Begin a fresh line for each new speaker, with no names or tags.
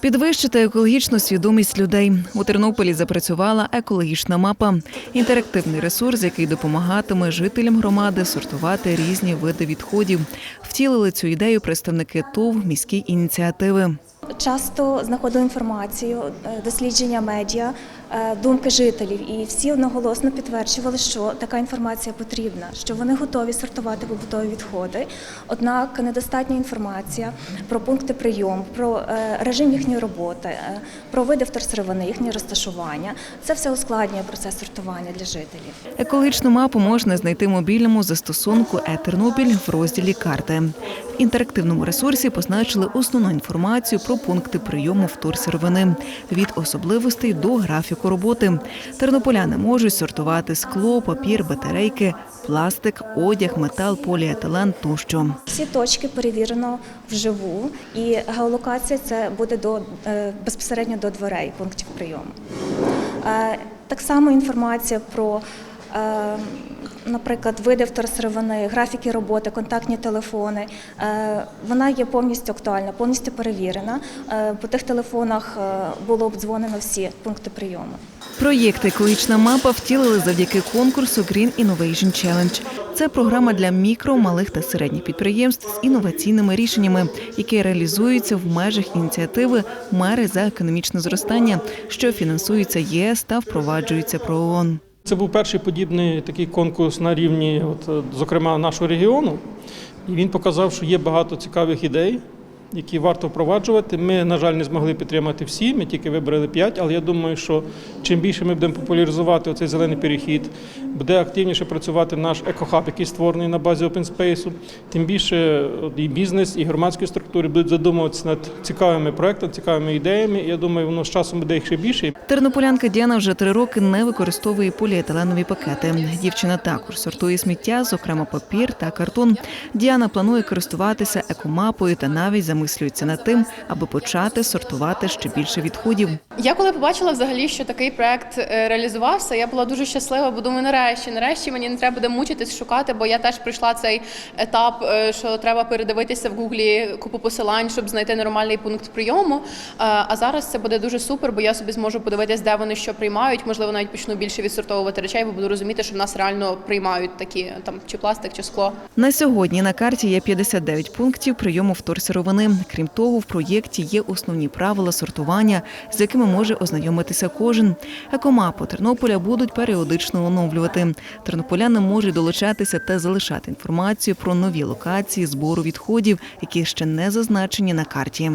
Підвищити екологічну свідомість людей у Тернополі запрацювала екологічна мапа, інтерактивний ресурс, який допомагатиме жителям громади сортувати різні види відходів. Втілили цю ідею представники ТОВ міській ініціативи.
Часто знаходили інформацію, е, дослідження медіа, е, думки жителів, і всі одноголосно підтверджували, що така інформація потрібна, що вони готові сортувати побутові відходи. Однак недостатня інформація про пункти прийому, про е, режим їхньої роботи, про види вторсировини, їхнє розташування. Це все ускладнює процес сортування для жителів.
Екологічну мапу можна знайти в мобільному застосунку «Е-Тернопіль» в розділі карти. Інтерактивному ресурсі позначили основну інформацію про пункти прийому вторсировини від особливостей до графіку роботи. Тернополяни можуть сортувати скло, папір, батарейки, пластик, одяг, метал, поліетилен тощо.
Всі точки перевірено вживу, і геолокація це буде до е, безпосередньо до дверей пунктів прийому. Е, Так само інформація про, наприклад, види вторсировини, графіки роботи, контактні телефони. е, Вона є повністю актуальна, повністю перевірена. Е, По тих телефонах е, було обдзвонено всі пункти прийому.
Проєкт Екологічна мапа втілили завдяки конкурсу Green Innovation Challenge. Це програма для мікро, малих та середніх підприємств з інноваційними рішеннями, які реалізуються в межах ініціативи Мери за економічне зростання, що фінансується ЄС та впроваджується ПРООН.
Це був перший подібний такий конкурс на рівні, от, е, зокрема, нашого регіону. І він показав, що є багато цікавих ідей, які варто впроваджувати. Ми, на жаль, не змогли підтримати всі, ми тільки вибрали п'ять, але я думаю, що чим більше ми будемо популяризувати цей зелений перехід, буде активніше працювати наш екохаб, який створений на базі Open Space, тим більше і бізнес, і громадські структури будуть задумуватися над цікавими проектами, цікавими ідеями. І Я думаю, воно з часом буде їх ще більше.
Тернополянка Діана вже три роки не використовує поліетиленові пакети. Дівчина також сортує сміття, зокрема папір та картон. Діана планує користуватися екомапою та навіть замислюється над тим, аби почати сортувати ще більше відходів.
Я коли побачила взагалі, що такий проект е, реалізувався, я була дуже щаслива, бо думаю, нарешті, нарешті мені не треба буде мучитись шукати, бо я теж пройшла цей етап, е, що треба передивитися в гуглі купу посилань, щоб знайти нормальний пункт прийому. Е, А зараз це буде дуже супер, бо я собі зможу подивитись, де вони що приймають. Можливо, навіть почну більше відсортовувати речей, бо буду розуміти, що в нас реально приймають такі там чи пластик, чи скло.
На сьогодні на карті є 59 пунктів прийому вторсировини. Крім того, в проєкті є основні правила сортування, з якими може ознайомитися кожен. Екомапу Тернополя будуть періодично оновлювати. Тернополяни можуть долучатися та залишати інформацію про нові локації збору відходів, які ще не зазначені на карті.